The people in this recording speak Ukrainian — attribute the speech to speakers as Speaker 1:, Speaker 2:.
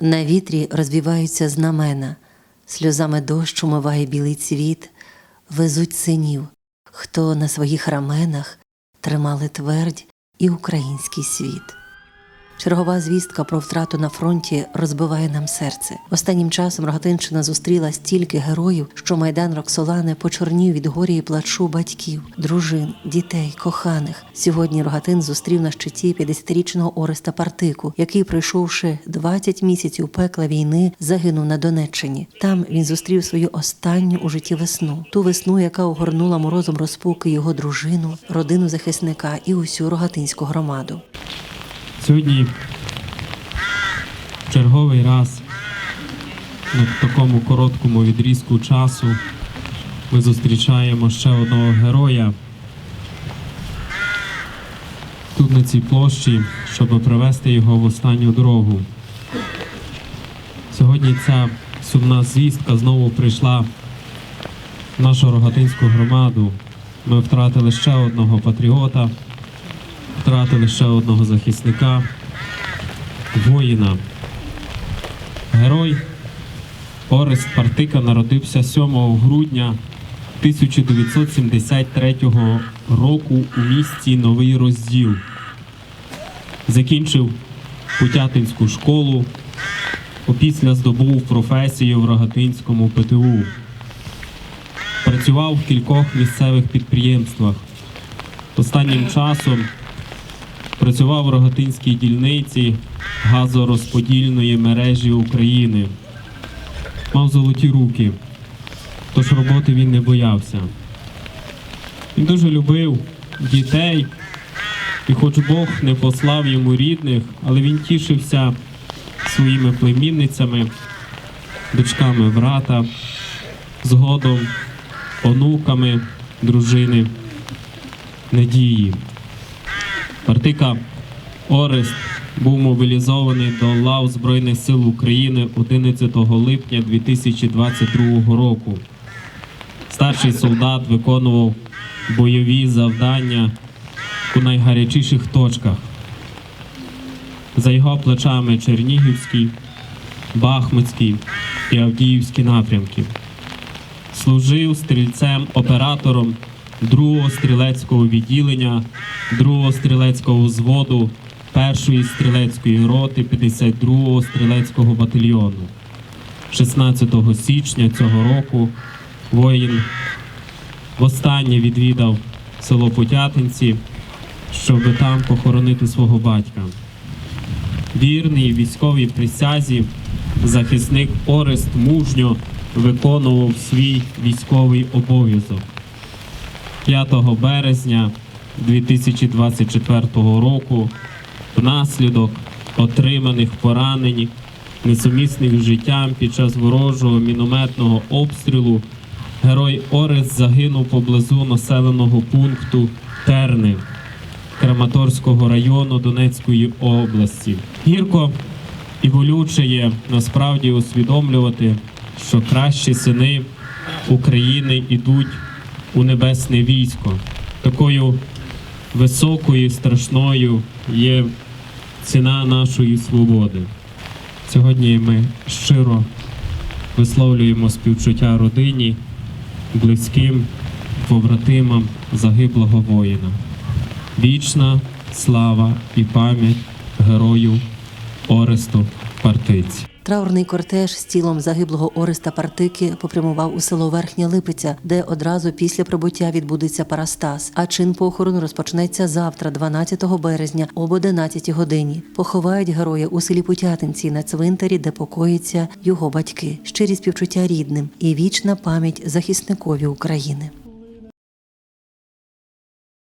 Speaker 1: На вітрі розвіваються знамена, сльозами дощ умиває білий цвіт, везуть синів, хто на своїх раменах тримали твердь і український світ. Чергова звістка про втрату на фронті розбиває нам серце. Останнім часом Рогатинщина зустріла стільки героїв, що майдан Роксолани почорнів від горі і плачу батьків, дружин, дітей, коханих. Сьогодні Рогатин зустрів на щиті 50-річного Ореста Партику, який, пройшовши 20 місяців пекла війни, загинув на Донеччині. Там він зустрів свою останню у житті весну, ту весну, яка огорнула морозом розпуки його дружину, родину захисника і усю рогатинську громаду.
Speaker 2: Сьогодні черговий раз на такому короткому відрізку часу ми зустрічаємо ще одного героя тут на цій площі, щоб привести його в останню дорогу. Сьогодні ця сумна звістка знову прийшла в нашу рогатинську громаду. Ми втратили ще одного патріота втратили ще одного захисника, воїна. Герой Орест Партика народився 7 грудня 1973 року у місті Новий Розділ. Закінчив Путятинську школу, опісля здобув професію в Рогатинському ПТУ. Працював в кількох місцевих підприємствах. Останнім часом працював в Рогатинській дільниці газорозподільної мережі України. Мав золоті руки, тож роботи він не боявся. Він дуже любив дітей, і хоч Бог не послав йому рідних, але він тішився своїми племінницями, дочками брата, згодом онуками дружини Надії. Партика Орест був мобілізований до лав Збройних сил України 11 липня 2022 року. Старший солдат виконував бойові завдання у найгарячіших точках. За його плечами Чернігівський, Бахмутський і Авдіївський напрямки. Служив стрільцем-оператором 2-го стрілецького відділення, 2-го стрілецького взводу, 1-ї стрілецької роти 52-го стрілецького батальйону. 16 січня цього року воїн востаннє відвідав село Путятинці, щоб там похоронити свого батька. Вірний військовій присязі, захисник Орест мужньо виконував свій військовий обов'язок. 5 березня 2024 року внаслідок отриманих поранень, несумісних життям під час ворожого мінометного обстрілу, герой Орест загинув поблизу населеного пункту Терни Краматорського району Донецької області. Гірко і болюче є насправді усвідомлювати, що кращі сини України йдуть у небесне військо. Такою високою страшною є ціна нашої свободи. Сьогодні ми щиро висловлюємо співчуття родині, близьким, побратимам загиблого воїна. Вічна слава і пам'ять герою Оресту Партиці.
Speaker 1: Траурний кортеж з тілом загиблого Ореста Партики попрямував у село Верхня Липиця, де одразу після прибуття відбудеться парастас. А чин похорону розпочнеться завтра, 12 березня, об 11 годині. Поховають героя у селі Путятинці на цвинтарі, де покоїться його батьки. Щирі співчуття рідним і вічна пам'ять захисникові України.